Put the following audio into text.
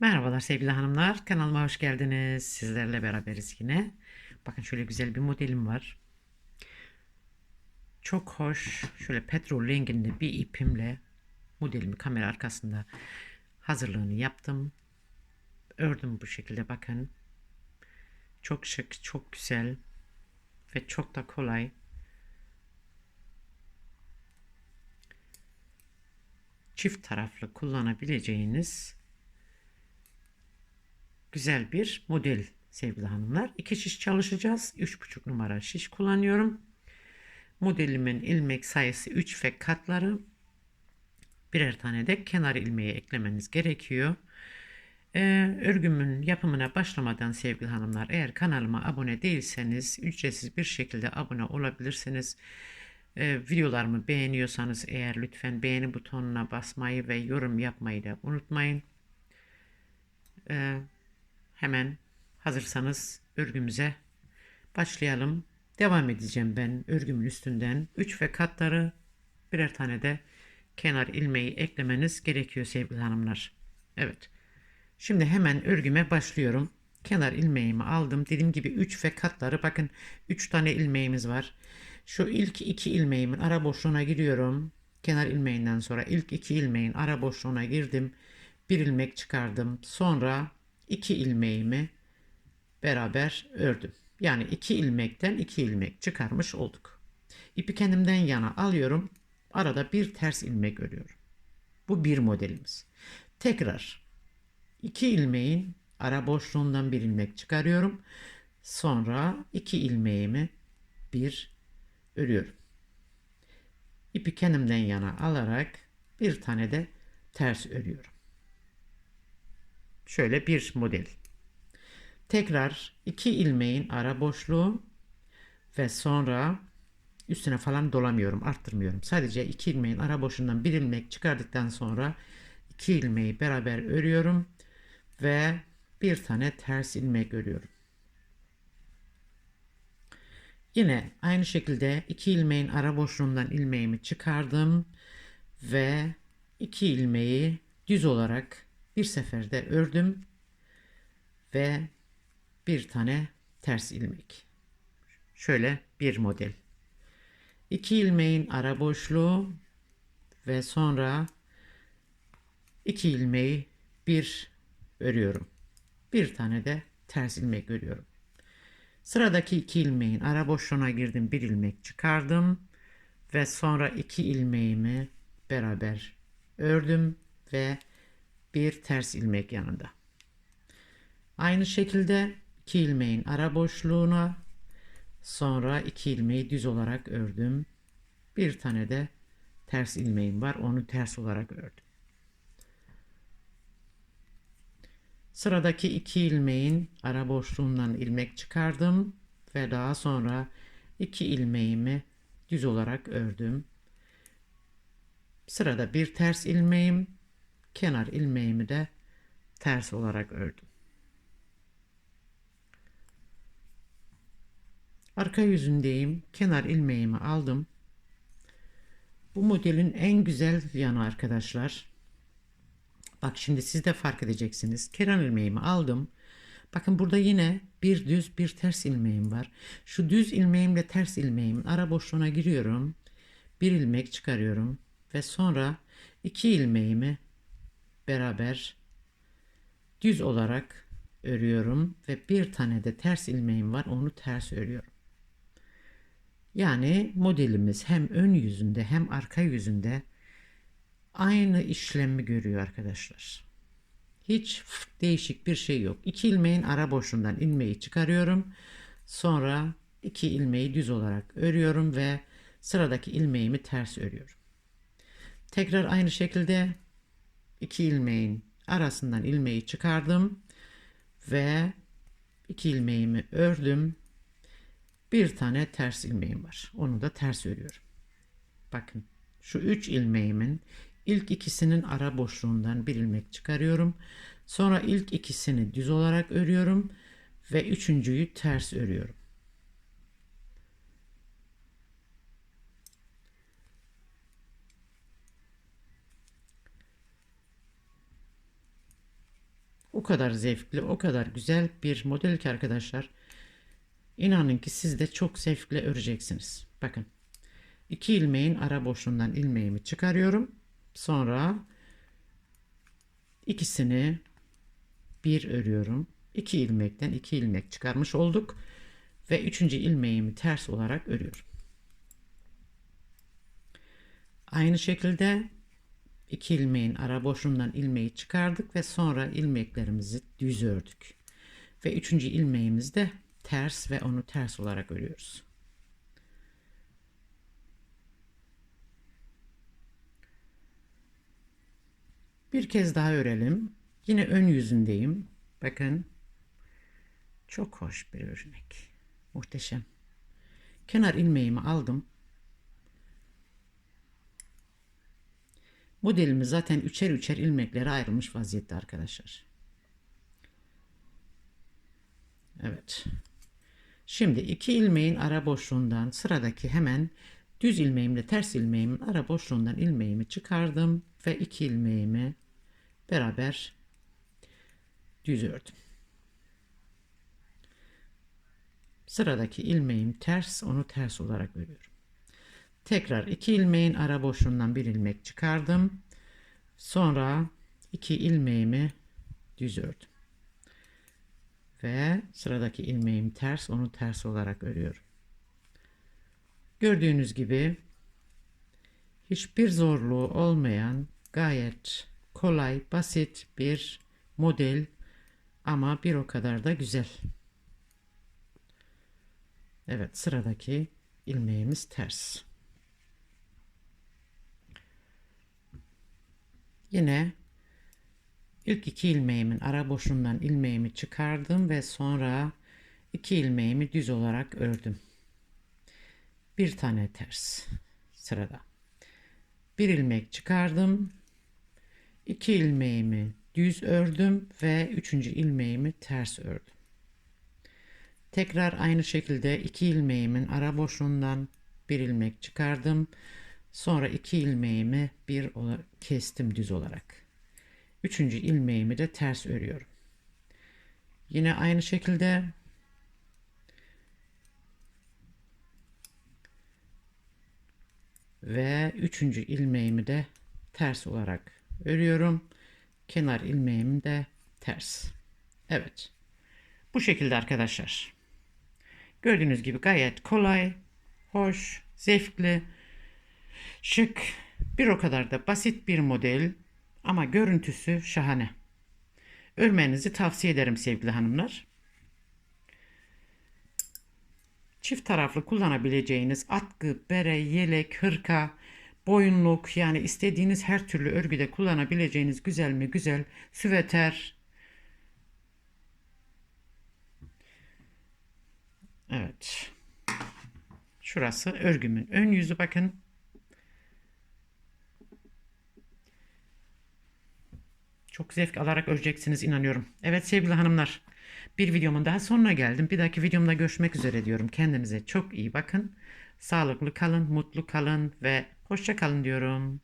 Merhabalar sevgili hanımlar. Kanalıma hoş geldiniz. Sizlerle beraberiz yine. Bakın şöyle güzel bir modelim var. Çok hoş. Şöyle petrol renginde bir ipimle modelimi kamera arkasında hazırlığını yaptım. Ördüm bu şekilde bakın. Çok şık, çok güzel ve çok da kolay. Çift taraflı kullanabileceğiniz güzel bir model sevgili hanımlar. İki şiş çalışacağız. 3,5 numara şiş kullanıyorum. Modelimin ilmek sayısı 3 ve katları birer tane de kenar ilmeği eklemeniz gerekiyor. Ee, örgümün yapımına başlamadan sevgili hanımlar eğer kanalıma abone değilseniz ücretsiz bir şekilde abone olabilirsiniz. Ee, videolarımı beğeniyorsanız eğer lütfen beğeni butonuna basmayı ve yorum yapmayı da unutmayın. Ee, Hemen hazırsanız örgümüze başlayalım. Devam edeceğim ben örgümün üstünden 3 ve katları birer tane de kenar ilmeği eklemeniz gerekiyor sevgili hanımlar. Evet. Şimdi hemen örgüme başlıyorum. Kenar ilmeğimi aldım. Dediğim gibi 3 ve katları bakın 3 tane ilmeğimiz var. Şu ilk iki ilmeğimin ara boşluğuna giriyorum. Kenar ilmeğinden sonra ilk iki ilmeğin ara boşluğuna girdim. Bir ilmek çıkardım. Sonra iki ilmeğimi beraber ördüm. Yani iki ilmekten iki ilmek çıkarmış olduk. İpi kendimden yana alıyorum. Arada bir ters ilmek örüyorum. Bu bir modelimiz. Tekrar iki ilmeğin ara boşluğundan bir ilmek çıkarıyorum. Sonra iki ilmeğimi bir örüyorum. İpi kendimden yana alarak bir tane de ters örüyorum. Şöyle bir model. Tekrar iki ilmeğin ara boşluğu ve sonra üstüne falan dolamıyorum, arttırmıyorum. Sadece iki ilmeğin ara boşluğundan bir ilmek çıkardıktan sonra iki ilmeği beraber örüyorum ve bir tane ters ilmek örüyorum. Yine aynı şekilde iki ilmeğin ara boşluğundan ilmeğimi çıkardım ve iki ilmeği düz olarak bir seferde ördüm ve bir tane ters ilmek. Şöyle bir model. İki ilmeğin ara boşluğu ve sonra iki ilmeği bir örüyorum. Bir tane de ters ilmek örüyorum. Sıradaki iki ilmeğin ara boşluğuna girdim. Bir ilmek çıkardım ve sonra iki ilmeğimi beraber ördüm ve bir ters ilmek yanında. Aynı şekilde iki ilmeğin ara boşluğuna sonra iki ilmeği düz olarak ördüm. Bir tane de ters ilmeğim var. Onu ters olarak ördüm. Sıradaki iki ilmeğin ara boşluğundan ilmek çıkardım ve daha sonra iki ilmeğimi düz olarak ördüm. Sırada bir ters ilmeğim kenar ilmeğimi de ters olarak ördüm. Arka yüzündeyim. Kenar ilmeğimi aldım. Bu modelin en güzel yanı arkadaşlar. Bak şimdi siz de fark edeceksiniz. Kenar ilmeğimi aldım. Bakın burada yine bir düz bir ters ilmeğim var. Şu düz ilmeğimle ters ilmeğimin ara boşluğuna giriyorum. Bir ilmek çıkarıyorum ve sonra iki ilmeğimi beraber düz olarak örüyorum ve bir tane de ters ilmeğim var onu ters örüyorum. Yani modelimiz hem ön yüzünde hem arka yüzünde aynı işlemi görüyor arkadaşlar. Hiç değişik bir şey yok. İki ilmeğin ara boşluğundan ilmeği çıkarıyorum. Sonra iki ilmeği düz olarak örüyorum ve sıradaki ilmeğimi ters örüyorum. Tekrar aynı şekilde iki ilmeğin arasından ilmeği çıkardım ve iki ilmeğimi ördüm. Bir tane ters ilmeğim var. Onu da ters örüyorum. Bakın şu üç ilmeğimin ilk ikisinin ara boşluğundan bir ilmek çıkarıyorum. Sonra ilk ikisini düz olarak örüyorum ve üçüncüyü ters örüyorum. O kadar zevkli, o kadar güzel bir model ki arkadaşlar. İnanın ki siz de çok zevkle öreceksiniz. Bakın. iki ilmeğin ara boşluğundan ilmeğimi çıkarıyorum. Sonra ikisini bir örüyorum. İki ilmekten iki ilmek çıkarmış olduk. Ve üçüncü ilmeğimi ters olarak örüyorum. Aynı şekilde iki ilmeğin ara boşluğundan ilmeği çıkardık ve sonra ilmeklerimizi düz ördük. Ve üçüncü ilmeğimizi de ters ve onu ters olarak örüyoruz. Bir kez daha örelim. Yine ön yüzündeyim. Bakın. Çok hoş bir örnek. Muhteşem. Kenar ilmeğimi aldım. Modelimiz zaten üçer üçer ilmeklere ayrılmış vaziyette arkadaşlar. Evet. Şimdi iki ilmeğin ara boşluğundan sıradaki hemen düz ilmeğimle ters ilmeğimin ara boşluğundan ilmeğimi çıkardım ve iki ilmeğimi beraber düz ördüm. Sıradaki ilmeğim ters, onu ters olarak örüyorum. Tekrar iki ilmeğin ara boşluğundan bir ilmek çıkardım. Sonra iki ilmeğimi düz ördüm. Ve sıradaki ilmeğim ters, onu ters olarak örüyorum. Gördüğünüz gibi hiçbir zorluğu olmayan gayet kolay, basit bir model ama bir o kadar da güzel. Evet sıradaki ilmeğimiz ters. Yine ilk iki ilmeğimin ara boşluğundan ilmeğimi çıkardım ve sonra iki ilmeğimi düz olarak ördüm. Bir tane ters sırada. Bir ilmek çıkardım. iki ilmeğimi düz ördüm ve üçüncü ilmeğimi ters ördüm. Tekrar aynı şekilde iki ilmeğimin ara boşluğundan bir ilmek çıkardım. Sonra iki ilmeğimi bir kestim düz olarak. Üçüncü ilmeğimi de ters örüyorum. Yine aynı şekilde ve üçüncü ilmeğimi de ters olarak örüyorum. Kenar ilmeğim de ters. Evet. Bu şekilde arkadaşlar. Gördüğünüz gibi gayet kolay, hoş, zevkli, şık, bir o kadar da basit bir model ama görüntüsü şahane. Örmenizi tavsiye ederim sevgili hanımlar. Çift taraflı kullanabileceğiniz atkı, bere, yelek, hırka, boyunluk yani istediğiniz her türlü örgüde kullanabileceğiniz güzel mi güzel süveter. Evet. Şurası örgümün ön yüzü bakın. Çok zevk alarak öreceksiniz inanıyorum. Evet sevgili hanımlar. Bir videomun daha sonuna geldim. Bir dahaki videomda görüşmek üzere diyorum. Kendinize çok iyi bakın. Sağlıklı kalın, mutlu kalın ve hoşça kalın diyorum.